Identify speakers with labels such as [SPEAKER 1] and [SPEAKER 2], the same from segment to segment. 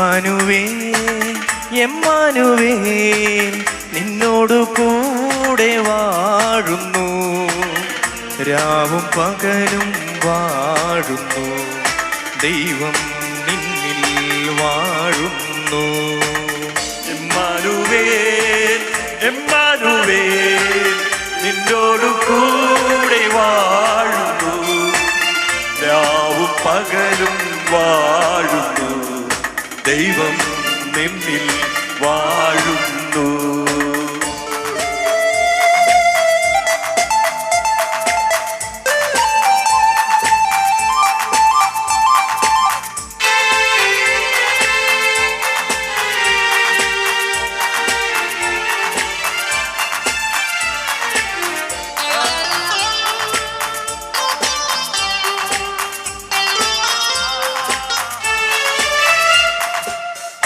[SPEAKER 1] എമ്മാനുവേ എമ്മാനുവേ നിന്നോട് കൂടെ വാഴുന്നു. രാവും പകലും വാഴുന്നു. ദൈവം നിന്നിൽ വാഴുന്നു. എമ്മാനുവേ എമ്മാനുവേ ദൈവം നിന്നിൽ വാഴുന്നു.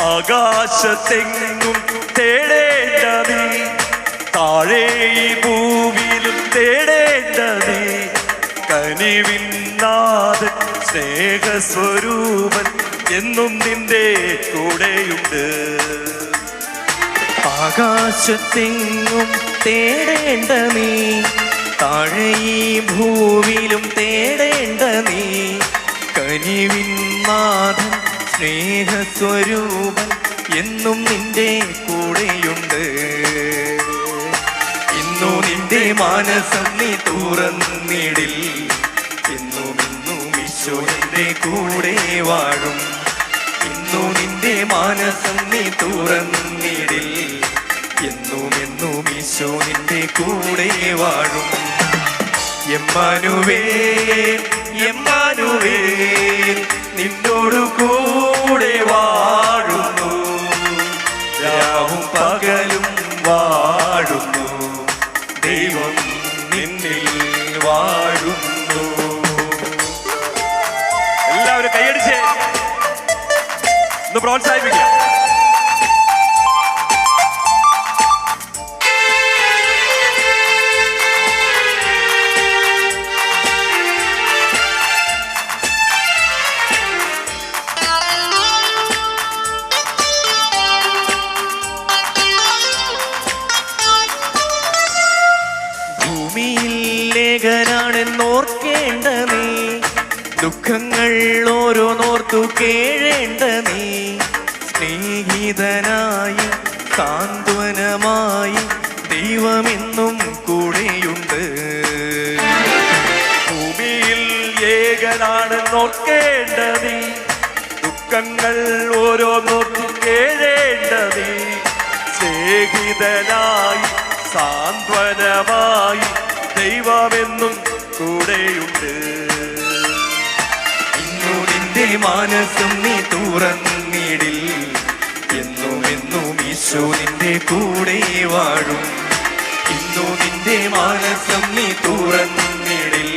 [SPEAKER 1] ആകാശത്തെങ്ങും തേടേണ്ടത്. താഴെ ഈ ഭൂമിയിലും തേടേണ്ടത്. കനിവിന്നാഥൻ സ്നേഹസ്വരൂപൻ എന്നും നിന്റെ കൂടെയുണ്ട്. ആകാശത്തെങ്ങും തേടേണ്ട നീ. താഴെ ഈ ഭൂമിയിലും തേടേണ്ട നീ. കനിവിന്നാഥൻ സ്നേഹസ്വരൂപൻ എന്നും നിന്റെ കൂടെയുണ്ട്. ഇന്നു നിന്റെ മാനസം നീ തുറന്നിടിൽ. എന്നും ഇന്നും ഈശോ നിന്റെ കൂടെ വാഴും. ഇന്നു നിന്റെ മാനസം നീ തുറന്നിടിൽ. എന്നും എന്നും ഈശോ നിന്റെ കൂടെ വാഴും. എമ്മാനുവേ എമ്മാനുവേ നിന്നോട് കൂടെ വാഴുന്നു. രാവും പകലും വാഴുന്നു. ദൈവം നിന്നിൽ വാഴുന്നു. എല്ലാവരും കൈയടിച്ച് ഒന്ന് പ്രോത്സാഹിപ്പിക്കാം ലേഖനാണെന്നോർക്കേണ്ട നീ. ദുഃഖങ്ങൾ ഓരോന്നോർത്തു കേഴേണ്ട നീ. സ്നേഹിതനായി സാന്ത്വനമായി ദൈവമെന്നും കൂടെയുണ്ട്. ഭൂമിയിൽ ഏകനാണ് നോക്കേണ്ട നീ. ദുഃഖങ്ങൾ ഓരോന്നോർത്തു കേഴേണ്ട നീ. സ്നേഹിതനായി സാന്ത്വനമായി ദൈവമെന്നും നിന്റെ മാനസം നീ തുറന്നിടിൽ എന്നും എന്നും ഈശോ നിന്റെ കൂടെ വാഴും. ഇന്നു നിന്റെ മനസ്സും നീ തുറന്നിടിൽ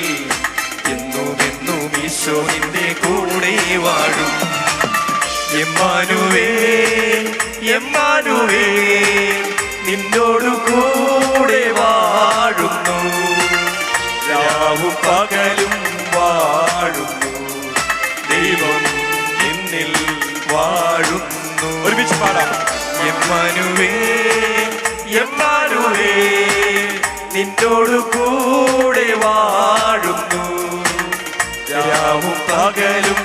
[SPEAKER 1] എന്നും എന്നും ഈശോ നിന്റെ കൂടെ വാഴും. എമ്മാനുവേ എമ്മാനുവേ നിന്നോടു കൂടെ വാഴുന്നു. രാവും പകലും വാഴുന്നു. ദൈവം എമ്മാനുവേ എമ്മാനുവേ നിന്നോട് കൂടെ വാഴുന്നു. രാവും പകലും